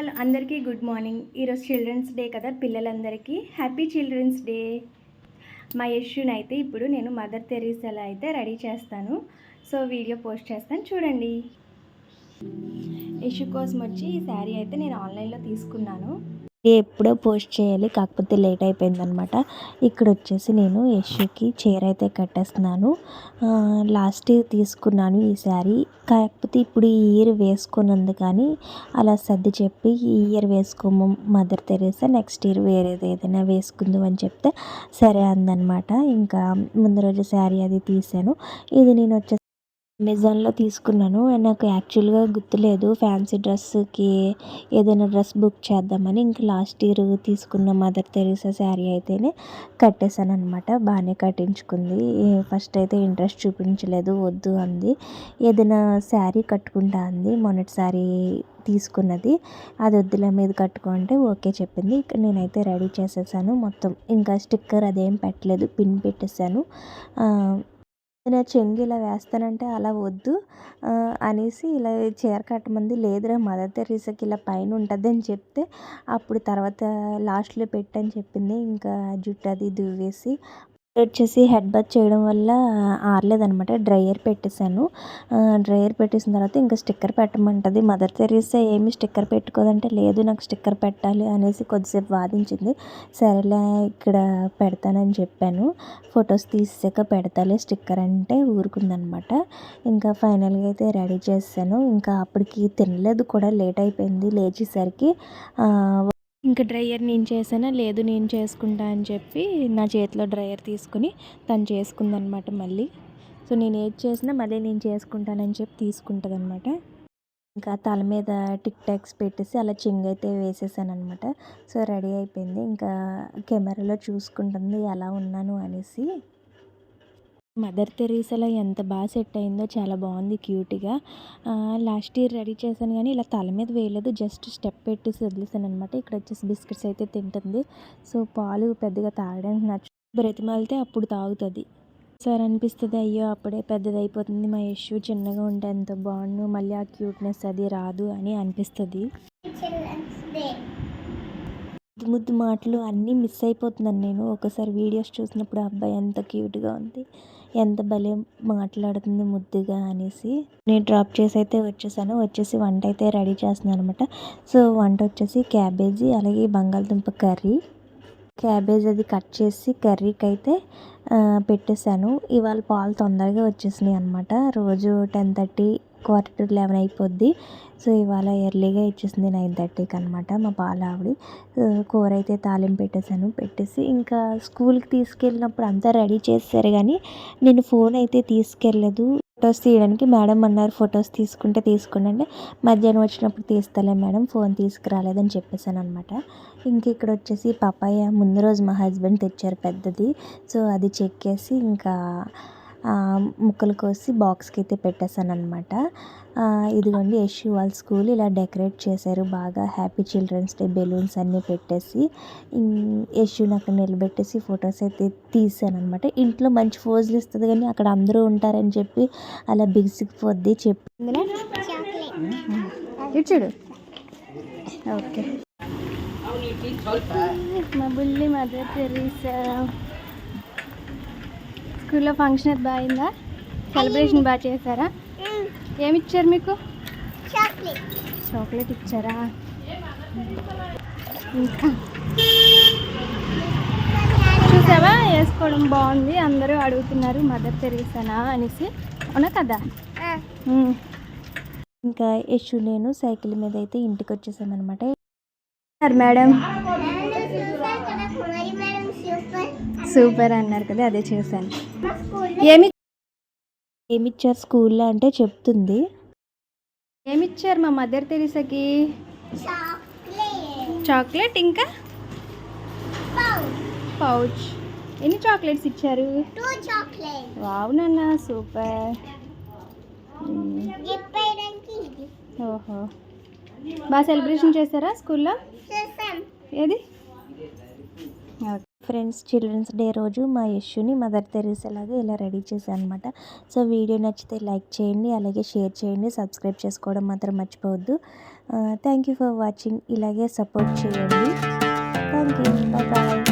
All అందరికీ good morning. ఈరోజు children's day కదా పిల్లలందరికీ. Happy children's day. మా యష్యూని అయితే ఇప్పుడు నేను మదర్ తెరీసాలో అయితే రెడీ చేస్తాను. సో వీడియో పోస్ట్ చేస్తాను. చూడండి. ఇష్యూ కోసం వచ్చి ఈ శారీ అయితే నేను ఆన్లైన్లో తీసుకున్నాను. ఎప్పుడో పోస్ట్ చేయాలి కాకపోతే లేట్ అయిపోయిందనమాట. ఇక్కడ వచ్చేసి నేను యశ్కి చీర అయితే కట్టేస్తున్నాను. లాస్ట్ ఇయర్ తీసుకున్నాను ఈ శారీ. కాకపోతే ఇప్పుడు ఈ ఇయర్ వేసుకున్నది కానీ అలా సర్ది చెప్పి ఈ ఇయర్ వేసుకోము మదర్ తెరేసా నెక్స్ట్ ఇయర్ వేరేది ఏదైనా వేసుకుందాం అని చెప్తే సరే అందనమాట. ఇంకా ముందు రోజు శారీ అది తీసాను ఇది నేను వచ్చేసి అమెజాన్లో తీసుకున్నాను. నాకు యాక్చువల్గా గుర్తులేదు. ఫ్యాన్సీ డ్రెస్కి ఏదైనా డ్రెస్ బుక్ చేద్దామని ఇంకా లాస్ట్ ఇయర్ తీసుకున్న మదర్ తెరీసా శారీ అయితేనే కట్టేశాను అనమాట బాగానే కట్టించుకుంది. ఫస్ట్ అయితే ఇంట్రెస్ట్ చూపించలేదు. వద్దు అంది. ఏదైనా శారీ కట్టుకుంటా అంది. మొన్నటి శారీ తీసుకున్నది. అది వద్దుల మీద కట్టుకుంటే ఓకే చెప్పింది. ఇక్కడ నేనైతే రెడీ చేసేసాను మొత్తం. ఇంకా స్టిక్కర్ అదేం పెట్టలేదు. పిన్ పెట్టేశాను. నా చెంగు ఇలా వేస్తానంటే అలా వద్దు అనేసి ఇలా చీర కట్టమంది లేదురా మదర్ తెరీసాకి ఇలా పైన ఉంటుంది అని చెప్తే అప్పుడు తర్వాత లాస్ట్లో పెట్టని చెప్పింది. ఇంకా జుట్టు అది దువ్వేసి వచ్చేసి హెడ్ బాత్ చేయడం వల్ల ఆరలేదనమాట డ్రైయర్ పెట్టేశాను. డ్రైయర్ పెట్టేసిన తర్వాత ఇంకా స్టిక్కర్ పెట్టమంటది. మదర్ తెరీసా ఏమి స్టిక్కర్ పెట్టుకోదంటే లేదు నాకు స్టిక్కర్ పెట్టాలి అనేసి కొద్దిసేపు వాదించింది. సరేలే ఇక్కడ పెడతానని చెప్పాను. ఫొటోస్ తీసాక పెడతాలే స్టిక్కర్ అంటే ఊరుకుందనమాట ఇంకా ఫైనల్గా అయితే రెడీ చేశాను. ఇంకా అప్పటికి తినలేదు కూడా లేట్ అయిపోయింది లేచేసరికి. ఇంకా డ్రైయర్ నేను చేసానా లేదు నేను చేసుకుంటా అని చెప్పి నా చేతిలో డ్రైయర్ తీసుకుని తను చేసుకుందనమాట మళ్ళీ. సో నేను ఏది చేసినా మళ్ళీ నేను చేసుకుంటానని చెప్పి తీసుకుంటుంది అనమాట ఇంకా తల మీద టిక్ టాక్స్ పెట్టేసి అలా చింగ్ అయితే వేసేసాను అనమాట సో రెడీ అయిపోయింది. ఇంకా కెమెరాలో చూసుకుంటుంది ఎలా ఉన్నాను అనేసి. మదర్ తెరీసాలో ఎంత బాగా సెట్ అయిందో చాలా బాగుంది క్యూట్గా. లాస్ట్ ఇయర్ రెడీ చేశాను కానీ ఇలా తల మీద వేయలేదు జస్ట్ స్టెప్ పెట్టేసి వదిలేసాను అనమాట ఇక్కడ వచ్చేసి బిస్కెట్స్ అయితే తింటుంది. సో పాలు పెద్దగా తాగడానికి నచ్చు బ్రతిమాలితే అప్పుడు తాగుతుంది. సార్ అనిపిస్తుంది అయ్యో అప్పుడే పెద్దది అయిపోతుంది మా ఇష్యూ చిన్నగా ఉంటే ఎంత బాగుండు మళ్ళీ ఆ క్యూట్నెస్ అది రాదు అని అనిపిస్తుంది. ముద్దు ముద్దు మాటలు అన్నీ మిస్ అయిపోతున్నాను నేను. ఒకసారి వీడియోస్ చూసినప్పుడు అబ్బాయి ఎంత క్యూట్గా ఉంది. ఎంత భలే మాట్లాడుతుంది ముద్దుగా అనేసి. నేను డ్రాప్ చేసి అయితే వచ్చేసాను. వచ్చేసి వంట అయితే రెడీ చేస్తున్నాను అనమాట సో వంట వచ్చేసి క్యాబేజీ అలాగే బంగాళదుంప కర్రీ. క్యాబేజ్ అది కట్ చేసి కర్రీకి అయితే పెట్టేశాను. ఇవాళ పాలు తొందరగా వచ్చేసినాయి అనమాట రోజు ten thirty quarter to eleven అయిపోద్ది. సో ఇవాళ ఎర్లీగా ఇచ్చేసింది నైన్ థర్టీకి అనమాట మా పాల ఆవిడ. కూర అయితే తాలింపు పెట్టేశాను. పెట్టేసి ఇంకా స్కూల్కి తీసుకెళ్ళినప్పుడు అంతా రెడీ చేస్తారు కానీ నేను ఫోన్ అయితే తీసుకెళ్ళలేదు. ఫొటోస్ తీయడానికి మేడం అన్నారు ఫొటోస్ తీసుకుంటే తీసుకుంటే మధ్యాహ్నం వచ్చినప్పుడు తీస్తలే మేడం ఫోన్ తీసుకురాలేదని చెప్పేశాను అనమాట ఇంక ఇక్కడ వచ్చేసి పపాయ ముందు రోజు మా హస్బెండ్ తెచ్చారు పెద్దది. సో అది చెక్కేసి ఇంకా ముక్కలు కోసి బాక్స్కి అయితే పెట్టేశాను అనమాట ఇదిగోండి యశు వాళ్ళ స్కూల్ ఇలా డెకరేట్ చేశారు. బాగా హ్యాపీ చిల్డ్రన్స్ డే బెలూన్స్ అన్నీ పెట్టేసి యశుని అక్కడ నిలబెట్టేసి ఫొటోస్ అయితే తీసాను అనమాట ఇంట్లో మంచి ఫోజులు ఇస్తుంది కానీ అక్కడ అందరూ ఉంటారని చెప్పి అలా బిగిసిపోద్ది చెప్పి. చూడు. ఓకే. మా బుల్లి మదర్ తెరీసా. స్కూల్లో ఫంక్షన్ అది బాగుందా? సెలబ్రేషన్ బాగా చేశారా? ఏమి ఇచ్చారు మీకు? చాక్లెట్ ఇచ్చారా? ఇంకా. చూసావా? వేసుకోవడం బాగుంది. అందరూ అడుగుతున్నారు మదర్ తెరీసానా? అనేసి. అవునా కదా? ఇంకా యశు నేను సైకిల్ మీద అయితే ఇంటికి వచ్చేసామన్నమాట. Sir madam? సూపర్ అన్నారు కదా అదే చూసాను ఏమి ఏమిచ్చారు స్కూల్లో అంటే చెప్తుంది. ఏమి ఇచ్చారు మా మదర్ తెరీసాకి? చాక్లెట్. ఇంకా? పౌచ్. ఎన్ని చాక్లెట్స్ ఇచ్చారు? వావ్ నాన్న సూపర్. ఓహో. బాగా సెలబ్రేషన్ చేశారా స్కూల్లో? ఏది? ఓకే. ఫ్రెండ్స్ చిల్డ్రన్స్ డే రోజు మా యశుని మదర్ తెరీసేలాగా ఇలా రెడీ చేశాను అనమాట సో వీడియో నచ్చితే లైక్ చేయండి అలాగే షేర్ చేయండి సబ్స్క్రైబ్ చేసుకోవడం మాత్రం మర్చిపోవద్దు. Thank you for watching. ఇలాగే సపోర్ట్ చేయండి. Thank you. Bye bye.